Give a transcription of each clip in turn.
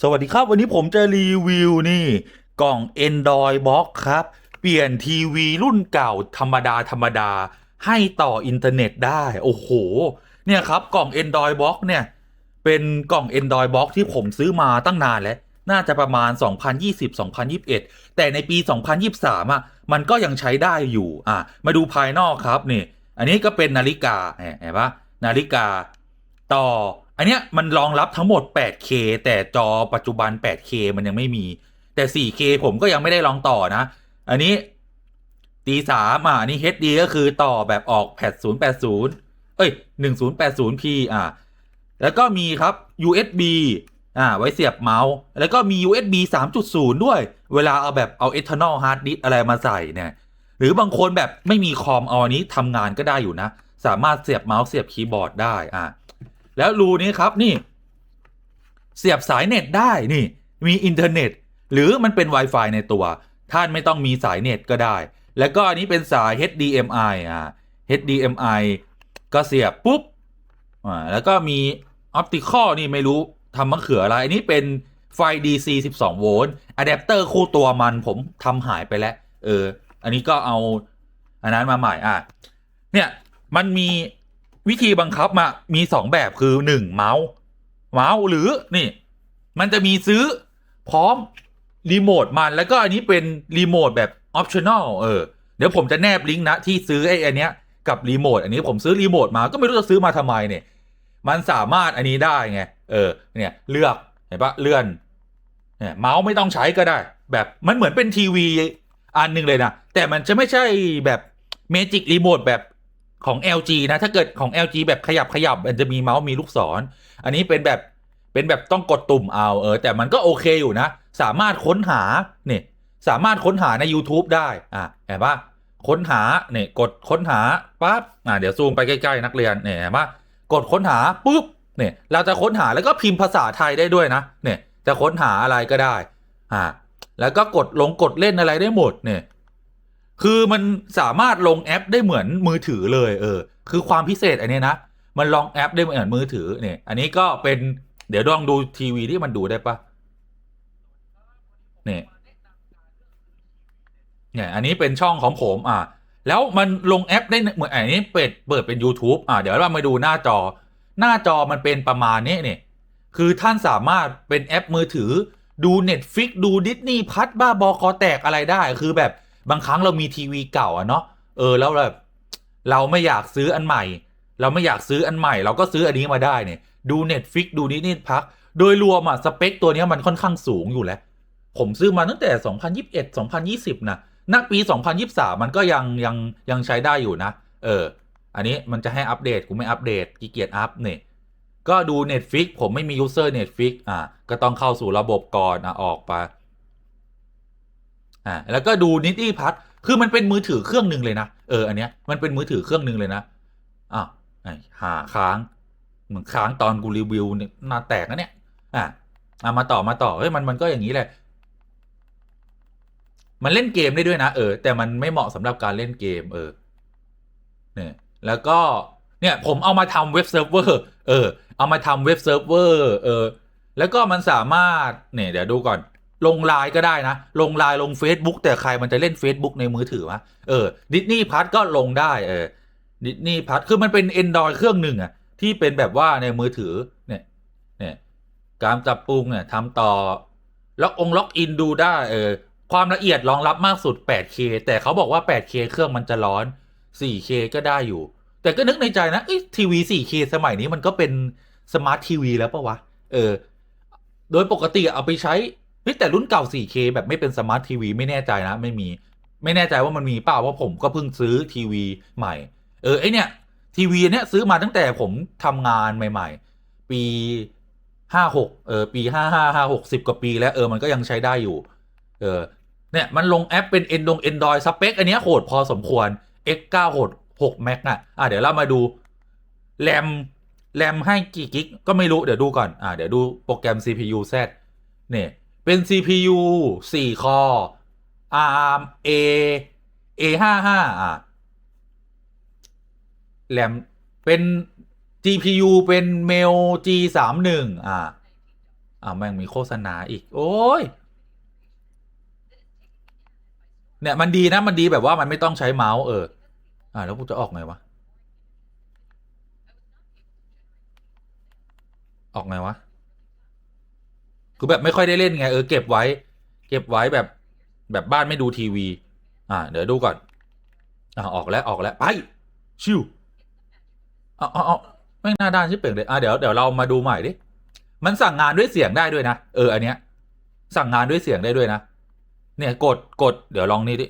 สวัสดีครับวันนี้ผมจะรีวิวนี่กล่อง Android Box ครับ เปลี่ยนทีวีรุ่นเก่าธรรมดาธรรมดา ให้ต่ออินเทอร์เน็ตได้ โอ้โห เนี่ยครับกล่อง Android Box เนี่ย เป็นกล่อง Android Box ที่ผมซื้อมาตั้งนานแล้ว น่าจะประมาณ 2020-2021 แต่ในปี 2023อะมันก็ยังใช้ได้อยู่อะมาดูภายนอกครับนี่ อันนี้ก็เป็นนาฬิกาเห็นเห็นปะนาฬิกาต่อ อันเนี้ยมันรองรับทั้งหมด 8K แต่จอปัจจุบัน 8K มันยังไม่มี แต่ 4K ผมก็ยังไม่ได้ลองต่อนะ อันนี้ตีสามอะอันนี้ HD ก็คือต่อแบบออกแพด080 เอ้ย 1080p อะแล้วก็มีครับ USB อ่า ไว้เสียบเมาส์ แล้วก็มี USB 3.0 ด้วย เวลาเอาแบบเอา external hard disk อะไรมาใส่เนี่ย หรือบางคนแบบไม่มีคอมเอาอันนี้ทำงานก็ได้อยู่นะ สามารถเสียบเมาส์เสียบคีย์บอร์ดได้ อะ แล้วรูนี้ครับนี่ เสียบสายเน็ตได้นี่ มีอินเทอร์เน็ต หรือมันเป็น Wi-Fi ในตัว ท่านไม่ต้องมีสายเน็ตก็ได้ แล้วก็อันนี้เป็นสาย HDMI อ่า HDMI ก็เสียบปุ๊บอ่าแล้วก็มี Optical นี่ไม่รู้ทำมะเขืออะไร อันนี้เป็นไฟ DC 12 โวลต์อะแดปเตอร์คู่ตัวมันผมทำหายไปแล้ว เออ อันนี้ก็เอา อันนั้นมาใหม่อะเนี่ย มันมี วิธีบังคับมามีสองแบบคือหนึ่งเมาส์เมาส์หรือนี่ มันจะมีซื้อพร้อมรีโมทมันแล้วก็อันนี้เป็นรีโมทแบบออปชั่นอลเออเดี๋ยวผมจะแนบลิงก์นะที่ซื้อไอ้อันเนี้ยกับรีโมทอันนี้ผมซื้อรีโมทมาก็ไม่รู้จะซื้อมาทำไมเนี่ย มันสามารถอันนี้ได้ไงเออเนี่ยเลือกเห็นปะเลื่อนเนี่ยเมาส์ไม่ต้องใช้ก็ได้ แบบมันเหมือนเป็นทีวีอันหนึ่งเลยนะแต่มันจะไม่ใช่แบบเมจิกรีโมทแบบ ของ LG นะ ถ้าเกิดของ LG แบบขยับขยับมันจะมีเมาส์มีลูกศร อันนี้เป็นแบบเป็นแบบต้องกดตุ่มเอาเออแต่มันก็โอเคอยู่นะ สามารถค้นหาเนี่ยสามารถค้นหาใน YouTube ได้อะเห็นปะค้นหาเนี่ยกดค้นหาปั๊บอะเดี๋ยวซูมไปใกล้ๆนักเรียนเนี่ยเห็นปะกดค้นหาปุ๊บเนี่ยเราจะค้นหาแล้วก็พิมพ์ภาษาไทยได้ด้วยนะเนี่ยจะค้นหาอะไรก็ได้อ่าแล้วก็กดลงกดเล่นอะไรได้หมดเนี่ย คือมันสามารถลงแอปได้เหมือนมือถือเลยเออ คือความพิเศษอันนี้นะ มันลองแอปได้เหมือนมือถือเนี่ย อันนี้ก็เป็นเดี๋ยวลองดูทีวีที่มันดูได้ปะเนี่ยเนี่ยอันนี้เป็นช่องของผมอะแล้วมันลงแอปได้เหมือนอันนี้เปิดเปิดเป็น YouTube อะเดี๋ยวเรามาดูหน้าจอ หน้าจอมันเป็นประมาณนี้เนี่ยคือท่านสามารถเป็นแอปมือถือดู Netflix ดูดิสนีย์พัทบ้าบอคอแตกอะไรได้คือแบบ บางครั้งเรามีทีวีเก่าอะเนาะเออแล้วแบบเราไม่อยากซื้ออันใหม่ เราไม่อยากซื้ออันใหม่ เราก็ซื้ออันนี้มาได้เนี่ย ดู Netflix ดูดิสนีย์พัก โดยรวมอะสเปคตัวนี้มันค่อนข้างสูงอยู่แล้ว ผมซื้อมาตั้งแต่ 2021 2020 นะณปี 2023 มันก็ยังยังยังใช้ได้อยู่นะ เออ อันนี้มันจะให้อัปเดตกูไม่อัปเดตขี้เกียจอัปเนี่ยก็ดู Netflix ผมไม่มียูเซอร์ Netflix อะก็ต้องเข้าสู่ระบบก่อนอะออกไป อ่าแล้วก็ดูนิตี้พัทคือมันเป็นมือถือเครื่องหนึ่งเลยนะเอออันเนี้ยมันเป็นมือถือเครื่องหนึ่งเลยนะอะไอ้หาค้างเหมือนค้างตอนกูรีวิวเนี่ยหน้าแตกนะเนี่ยอะอะมาต่อมาต่อเฮ้ยมันมันก็อย่างนี้แหละ มันเล่นเกมได้ด้วยนะเออ แต่มันไม่เหมาะสำหรับการเล่นเกม เออ เนี่ย แล้วก็เนี่ยผมเอามาทำเว็บเซิร์ฟเวอร์เออ เอามาทำเว็บเซิร์ฟเวอร์เออ แล้วก็มันสามารถเนี่ยเดี๋ยวดูก่อน ลงไลน์ก็ได้นะ ลงไลน์ลง Facebook แต่ใครมันจะเล่น Facebook ในมือถือวะเออดิสนีย์พัทก็ลงได้เออดิสนีย์พัทคือมันเป็น Android เครื่องหนึ่งอะที่เป็นแบบว่าในมือถือเนี่ยเนี่ยการจับปรุงเนี่ยทำต่อล็อกองล็อกอินดูได้เออความละเอียดรองรับมากสุด 8K แต่เขาบอกว่า 8K เครื่องมันจะร้อน 4K ก็ได้อยู่ แต่ก็นึกในใจนะเอ้ยทีวี 4K สมัยนี้มันก็เป็นสมาร์ททีวีแล้วปะวะ เออ โดยปกติเอาไปใช้ เฮ้ยแต่รุ่นเก่า 4K แบบไม่เป็นสมาร์ททีวีไม่แน่ใจนะไม่มีไม่แน่ใจว่ามันมีเปล่าว่าผมก็เพิ่งซื้อทีวีใหม่ เออไอเนี่ยทีวีเนี้ยซื้อมาตั้งแต่ผมทำงานใหม่ ๆ ปีห้าหกเออปีห้าห้าห้าหกสิบกว่าปีแล้วเออมันก็ยังใช้ได้อยู่ เออเนี่ยมันลงแอปเป็น e n d o n Android สเปคอันเนี้ยโหดพอสมควร X9 โหด6 Max นะอะเดี๋ยวเรามาดูแรมแรมให้กี่กิกก็ไม่รู้เดี๋ยวดูก่อนอะเดี๋ยวดูโปรแกรม CPU Z เนี่ย เป็น CPU 4 คอ ARM A A55 อะแรมเป็น GPU เป็น Mel G31 อ่าอ่าแม่งมีโฆษณาอีก โอ้ย เนี่ยมันดีนะ มันดีแบบว่ามันไม่ต้องใช้เมาส์เออ อ่าแล้วกูจะออกไงวะ ออกไงวะ คือแบบไม่ค่อยได้เล่นไงเออเก็บไว้ เก็บไว้แบบแบบบ้านไม่ดูทีวี อ่า เดี๋ยวดูก่อน อ่าออกแล้วออกแล้วไปชิวเอาเอาเอาไม่น่าด้านชิเป่งเลยอ่าเดี๋ยวเดี๋ยวเรามาดูใหม่ดิมันสั่งงานด้วยเสียงได้ด้วยนะเอออันเนี้ย สั่งงานด้วยเสียงได้ด้วยนะเนี่ยกดกดเดี๋ยวลองนี่ดิ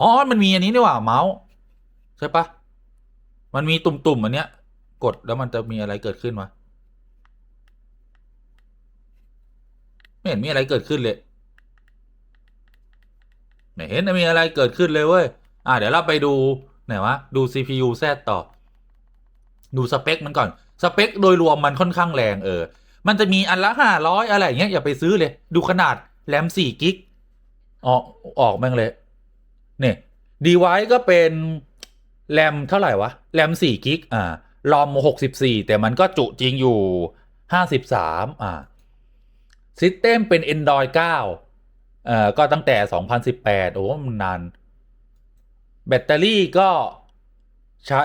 อ๋อมันมีอันนี้นี่หว่าเมาส์ใช่ปะมันมีตุ่มๆอันเนี้ย กดแล้วมันจะมีอะไรเกิดขึ้นวะ ไม่ เห็นมีอะไรเกิดขึ้นเลย ไม่เห็นมีอะไรเกิดขึ้นเลยเว้ย อ่าเดี๋ยวเราไปดูไหนวะ ดู CPU Z ต่อ ดูสเปคมันก่อน สเปคโดยรวมมันค่อนข้างแรงเออ มันจะมีอันละห้าร้อยอะไรเงี้ยอย่าไปซื้อเลย ดูขนาดแรมสี่กิกออกออกแม่งเลยเนี่ยดีไวก็เป็นแรมเท่าไหร่วะแรมสี่กิกอ่ารอมหกสิบสี่แต่มันก็จุจริงอยู่ห้าสิบสามอ่า ซิสเต็มเป็น Android 9เอ่อก็ตั้งแต่ 2018 โอ้มันนาน แบตเตอรี่ก็ใช้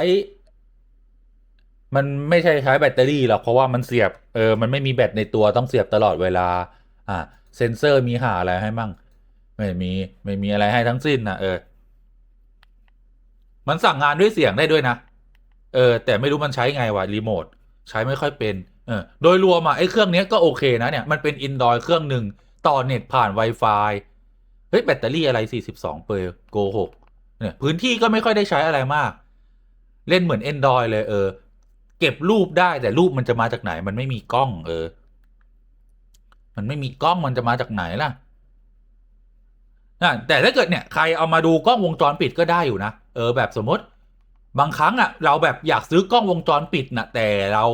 มันไม่ใช่ใช้แบตเตอรี่หรอก เพราะว่ามันเสียบ เออ มันไม่มีแบตในตัวต้องเสียบตลอดเวลา อ่า เซนเซอร์มีหาอะไรให้มั่ง ไม่มี ไม่มีอะไรให้ทั้งสิ้นนะเออ มันสั่งงานด้วยเสียงได้ด้วยนะ เออ แต่ไม่รู้มันใช้ไงวะรีโมท ใช้ไม่ค่อยเป็น เออโดยรวมอะไอ้เครื่องเนี้ยก็โอเคนะเนี่ยมันเป็น Android เครื่องหนึ่งต่อเน็ตผ่าน Wi-Fi เฮ้ยแบตเตอรี่อะไร 42 เปอร์โกหกเนี่ยพื้นที่ก็ไม่ค่อยได้ใช้อะไรมาก เล่นเหมือน Android เลยเออ เก็บรูปได้แต่รูปมันจะมาจากไหน มันไม่มีกล้อง เออ มันไม่มีกล้องมันจะมาจากไหนล่ะนะแต่ถ้าเกิดเนี่ยใครเอามาดูกล้องวงจรปิดก็ได้อยู่นะเออแบบสมมติ บางครั้งอะ เราแบบอยากซื้อกล้องวงจรปิดนะแต่เรา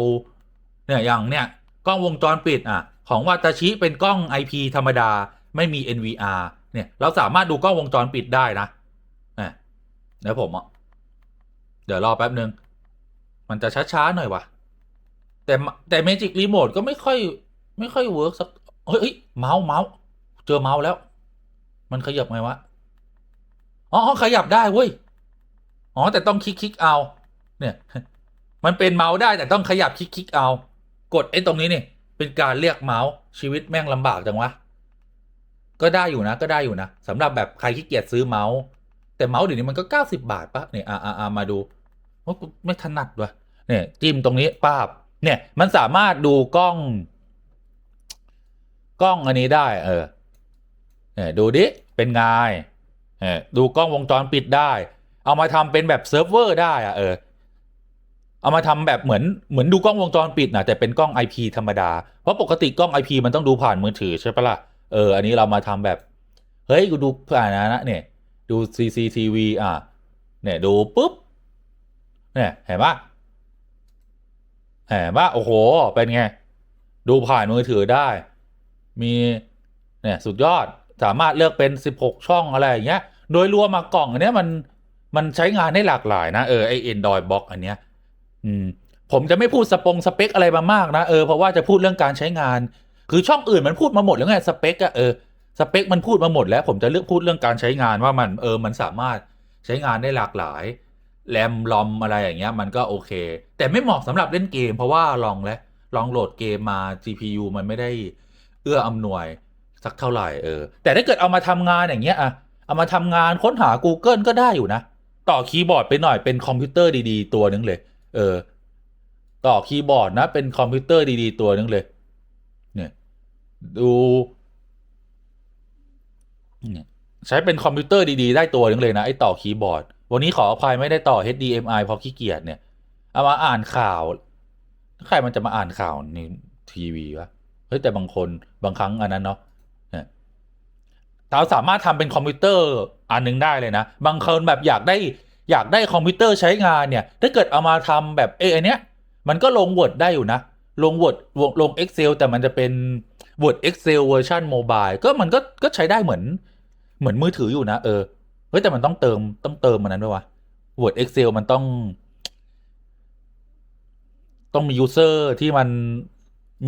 เนี่ยอย่างเนี่ยกล้องวงจรปิดอะของวาตาชิเป็นกล้อง IP ธรรมดาไม่มี NVR เนี่ยเราสามารถดูกล้องวงจรปิดได้นะเนี่ยเดี๋ยวผมอะเดี๋ยวรอแป๊บนึง มันจะช้าๆหน่อยวะแต่แต่ Magic Remote ก็ไม่ค่อยไม่ค่อยเวิร์กสักเฮ้ยเฮ้ยเมาส์เมาส์เจอเมาส์แล้ว มันขยับไงวะอ๋อขยับได้เว้ยอ๋อแต่ต้องคลิกคลิกเอา เนี่ย มันเป็นเมาส์ได้แต่ต้องขยับคลิกคลิกเอา กดไอ้ตรงนี้นี่เป็นการเรียกเมาส์ชีวิตแม่งลำบากจังวะ ก็ได้อยู่นะก็ได้อยู่นะสำหรับแบบใครขี้เกียจซื้อเมาส์ แต่เมาส์เดี๋ยวนี้มันก็เก้าสิบาทปะเนี่ยอ่าอ่ามาดูว่ากูไม่ถนัดวะเนี่ยจิ้มตรงนี้ป้าบเนี่ยมันสามารถดูกล้อง กล้องอันนี้ได้ เออเนี่ยดูดิเป็นไงเออดูกล้องวงจรปิดได้ เอามาทำเป็นแบบเซิร์ฟเวอร์ได้อะเออ เอามาทำแบบเหมือนเหมือนดูกล้องวงจรปิดนะแต่เป็นกล้อง IP ธรรมดา เพราะปกติกล้อง IP มันต้องดูผ่านมือถือใช่ปะล่ะเอออันนี้เรามาทำแบบ เฮ้ยกูดูผ่านนะนะเนี่ยดู CCTV อะเนี่ยดูปุ๊บเนี่ยเห็นปะเห็นปะโอ้โห เป็นไง ดูผ่านมือถือได้ มีเนี่ยสุดยอดสามารถเลือกเป็น 16 ช่องอะไรอย่างเงี้ย โดยรวมมากล่องอันเนี้ยมันมันใช้งานได้หลากหลายนะเออไอ Android Box อันเนี้ย อืมผมจะไม่พูดสปงสเปคอะไรมามากนะเออเพราะว่าจะพูดเรื่องการใช้งาน คือช่องอื่นมันพูดมาหมดแล้วไงสเปคอะเออสเปคมันพูดมาหมดแล้ว ผมจะเลือกพูดเรื่องการใช้งานว่ามันเออมันสามารถใช้งานได้หลากหลายแรมลอมอะไรอย่างเงี้ย มันก็โอเค แต่ไม่เหมาะสำหรับเล่นเกม เพราะว่าลองแล้วลองโหลดเกมมา GPU มันไม่ได้เอื้ออำนวยสักเท่าไหร่เออแต่ถ้าเกิดเอามาทำงานอย่างเงี้ยอะเอามาทำงานค้นหา Google ก็ได้อยู่นะ ต่อคีย์บอร์ดไปหน่อยเป็นคอมพิวเตอร์ดีๆ ตัวนึงเลย เออ ต่อคีย์บอร์ดนะ เป็นคอมพิวเตอร์ดีๆตัวนึงเลย เนี่ย ดูเนี่ยใช้เป็นคอมพิวเตอร์ดีๆ ได้ตัวนึงเลยนะ ไอ้ต่อคีย์บอร์ด วันนี้ขออภัยไม่ได้ต่อ HDMI เพราะขี้เกียจเนี่ย เอามาอ่านข่าว ใครมันจะมาอ่านข่าวในทีวีวะ เฮ้ยแต่บางคนบางครั้งอันนั้นเนาะเนี่ยเราสามารถทำเป็นคอมพิวเตอร์อันหนึงได้เลยนะ บางคนแบบอยากได้ อยากได้คอมพิวเตอร์ใช้งานเนี่ย ถ้าเกิดเอามาทำแบบเอออันเนี้ย มันก็ลง Word ได้อยู่นะ ลง Word ลง Excel แต่มันจะเป็น Word Excel เวอร์ชันโมบายก็มันก็ก็ใช้ได้เหมือน เหมือนมือถืออยู่นะ เออเฮ้ยแต่มันต้องเติมต้องเติมมันนั้นด้วยวะ Word Excel มันต้อง ต้องมียูเซอร์ที่มัน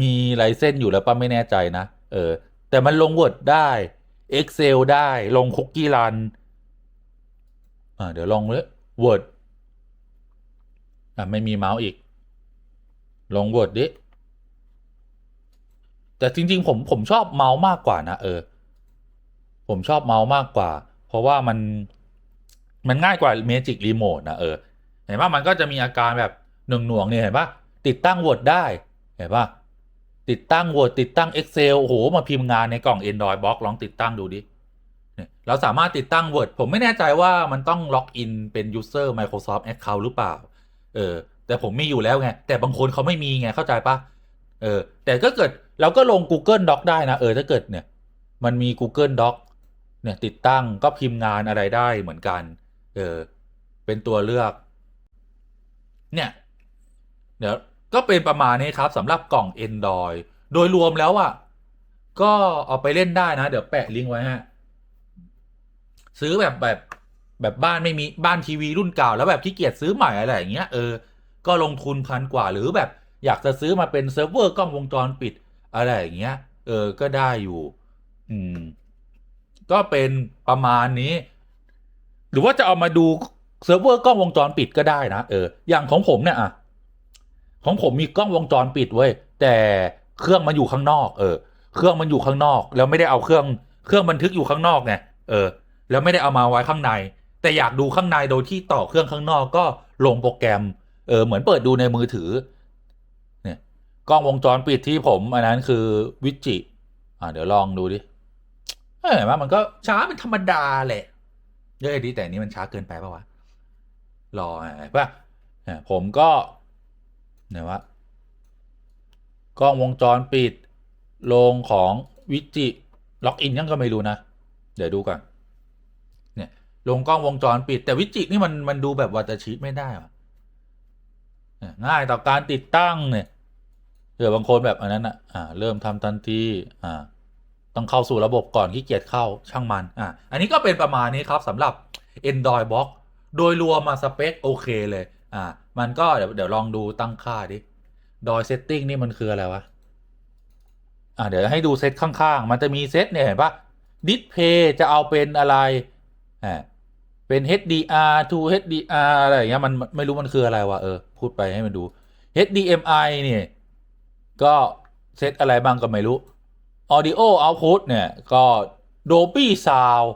มีไลเส้นอยู่แล้วป้าไม่แน่ใจนะ เออ แต่มันลง Word ได้ Excel ได้ลงคุกกี้รัน เดี๋ยวลองเลย Word อะไม่มีเมาส์อีก ลอง Word ดิ แต่จริง ๆ ผมผมชอบเมาส์มากกว่านะเออ ผมชอบเมาส์มากกว่า เพราะว่ามันมันง่ายกว่า Magic Remote นะเออ เห็นปะมันก็จะมีอาการแบบหน่วงๆเนี่ยเห็นปะติดตั้ง Word ได้ เห็นปะติดตั้ง Word ติดตั้ง Excel โอ้โห มาพิมพ์งานในกล่อง Android Box ลองติดตั้งดูดิ เนี่ยเราสามารถติดตั้ง Word ผมไม่แน่ใจว่ามันต้องล็อกอินเป็น User Microsoft Account หรือเปล่า เออ แต่ผมมีอยู่แล้วไง แต่บางคนเขาไม่มีไง เข้าใจปะเออ แต่ก็เกิดเราก็ลง Google Doc ได้นะ เออ ถ้าเกิดเนี่ย มันมี Google Doc เนี่ย ติดตั้งก็พิมพ์งานอะไรได้เหมือนกัน เออ เป็นตัวเลือก เนี่ย เดี๋ยวก็เป็นประมาณนี้ครับสำหรับกล่อง Android โดยรวมแล้วอะ ก็เอาไปเล่นได้นะ เดี๋ยวแปะลิงก์ไว้ฮะ ซื้อแบบแบบแบบบ้านไม่มีบ้านทีวีรุ่นเก่า แล้วแบบขี้เกียจซื้อใหม่อะไรอย่างเงี้ยเออก็ลงทุนพันกว่าหรือแบบอยากจะซื้อมาเป็นเซิร์ฟเวอร์กล้องวงจรปิดอะไรอย่างเงี้ย เออก็ได้อยู่ อืม ก็เป็นประมาณนี้ หรือว่าจะเอามาดูเซิร์ฟเวอร์กล้องวงจรปิดก็ได้นะเอออย่างของผมเนี่ยอะของผมมีกล้องวงจรปิดเว้ยแต่เครื่องมันอยู่ข้างนอก เออ เครื่องมันอยู่ข้างนอก แล้วไม่ได้เอาเครื่องเครื่องบันทึกอยู่ข้างนอกไงเออ แล้วไม่ได้เอามาไว้ข้างใน แต่อยากดูข้างในโดยที่ต่อเครื่องข้างนอกก็ลงโปรแกรมเออเหมือนเปิดดูในมือถือเนี่ยกล้องวงจรปิดที่ผมอันนั้นคือวิจิอ่าเดี๋ยวลองดูดิเห็นไหมมันก็ช้าเป็นธรรมดาแหละเยอะดีแต่นี้มันช้าเกินไปปะวะรอไงป่ะผมก็เนี่ยว่ากล้องวงจรปิดลงของวิจิล็อกอินยังก็ไม่รู้นะ เดี๋ยวดูก่อน ลงกล้องวงจรปิด แต่วิจินี่มันมันดูแบบวัตชิไม่ได้อะเนี่ยง่ายต่อการติดตั้งเนี่ยเผื่อบางคนแบบอันนั้นอะอ่าเริ่มทำทันทีอ่าต้องเข้าสู่ระบบก่อนขี้เกียจเข้าช่างมันอะอันนี้ก็เป็นประมาณนี้ครับสำหรับ Android Box โดยรวมมาสเปคโอเคเลยอะมันก็เดี๋ยวเดี๋ยวลองดูตั้งค่าดิดอยเซตติ้งนี่มันคืออะไรวะอะเดี๋ยวให้ดูเซตข้างๆ มันจะมีเซตเนี่ยเห็นปะดิสเพย์จะเอาเป็นอะไรอ่า เป็น HDR to HDR อะไรอย่างเงี้ยมันไม่รู้มันคืออะไรวะเออพูดไปให้มันดู HDMI เนี่ยก็เซตอะไรบ้างก็ไม่รู้ Audio Output เนี่ยก็ Dolby Sound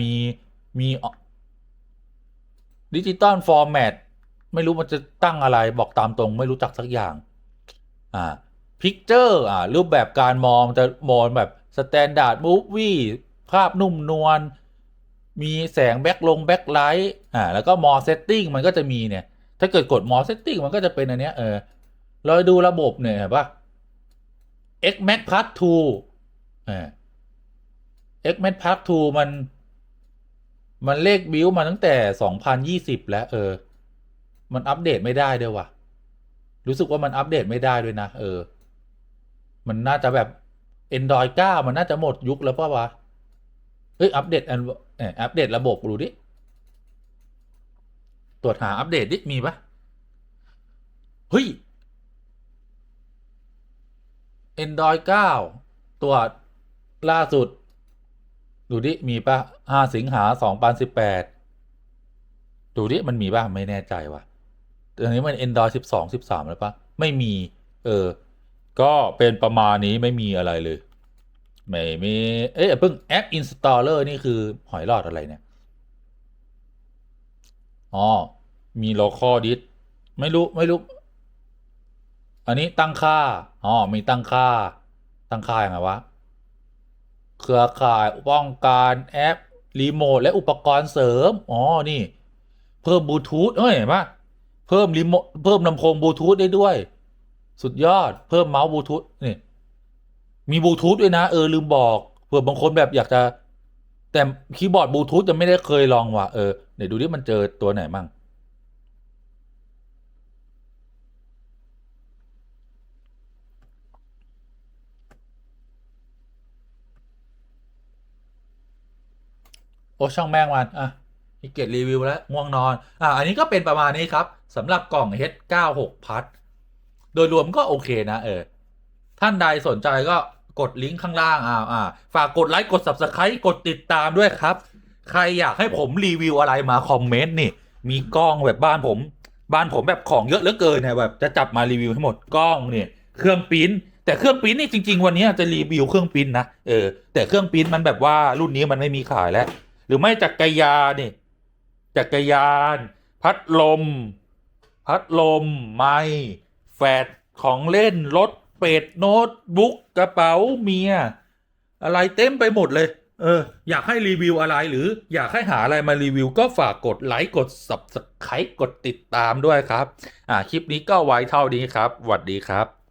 มีมีดิจิตอลฟอร์แมตไม่รู้มันจะตั้งอะไรบอกตามตรงไม่รู้จักสักอย่างอ่าพิกเจอร์อ่ารูปแบบการมองจะมองแบบสแตนดาร์ดมูฟวี่ภาพนุ่มนวล มีแสงแบ็คลงแบ็คไลท์อ่าแล้วก็มอเซตติ้งมันก็จะมีเนี่ย ถ้าเกิดกดมอเซตติ้งมันก็จะเป็นอันเนี้ยเออเราดูระบบเนี่ยเห็นปะ X Max Plus 2อ่า X Max Plus 2มัน มันเลขบิวมาตั้งแต่ 2020 แล้ว เออ มันอัปเดตไม่ได้ด้วยว่ะ รู้สึกว่ามันอัปเดตไม่ได้ด้วยนะ เออ มันน่าจะแบบ Android 9 มันน่าจะหมดยุคแล้วป่ะวะ เฮ้ย อัปเดตอัน เอออัปเดตระบบดูดิ ตรวจหาอัปเดตดิ มีปะเฮ้ย Android 9ตัวจล่าสุด ดูดิ มีปะห้าสิงหาสองพันสิบแปดดูดิ มันมีปะไม่แน่ใจว่ะตอนนี้มัน Android สิบสองสิบสามแล้วปะไม่มี เออ ก็เป็นประมาณนี้ไม่มีอะไรเลย ไม่มี เอ๊ะเพิ่งแอป Installer นี่คือหอยหลอดอะไรเนี่ย อ๋อ มี local disk ไม่รู้ ไม่รู้ อันนี้ตั้งค่า อ๋อ มีตั้งค่า ตั้งค่ายังไงวะ เครือข่ายป้องกันแอป รีโมท และอุปกรณ์เสริม อ๋อ นี่ เพิ่มบลูทูธเอ้ยเห็นปะเพิ่มรีโมท เพิ่มลำโพงบลูทูธได้ด้วย สุดยอด เพิ่มเมาส์บลูทูธนี่ มีบลูทูธด้วยนะเออลืมบอกเผื่อบางคนแบบอยากจะ แต่คีย์บอร์ดบลูทูธยังไม่ได้เคยลองว่ะเออเดี๋ยวดูดิมันเจอตัวไหนมั่งโอ้ช่างแม่งมันอะขี้เกียจรีวิวแล้วง่วงนอน อะอันนี้ก็เป็นประมาณนี้ครับสำหรับกล่อง H96 พัดโดยรวมก็โอเคนะ เออ ท่านใดสนใจก็ กดลิงก์ข้างล่างอ่าอ่าฝากกดไลค์กด subscribe กดติดตามด้วยครับ ใครอยากให้ผมรีวิวอะไรมาคอมเมนต์นี่ มีกล้องแบบบ้านผม บ้านผมแบบของเยอะเหลือเกินเนี่ยแบบจะจับมารีวิวให้หมดกล้องเนี่ยเครื่องปริ้นแต่เครื่องปริ้นนี่จริง ๆ วันนี้จะรีวิวเครื่องปริ้นนะเออแต่เครื่องปริ้นมันแบบว่ารุ่นนี้มันไม่มีขายแล้ว หรือไม่จักรยานนี่จักรยาน พัดลม พัดลม ไม้แฟดของเล่นรถ ป็ดโน้ตบุ๊กกระเป๋าเมีย อะไรเต็มไปหมดเลย เออ อยากให้รีวิวอะไรหรืออยากให้หาอะไรมารีวิว ก็ฝากกดไลค์กด subscribe กดติดตามด้วยครับ อ่าคลิปนี้ก็ไว้เท่านี้ครับสวัสดีครับ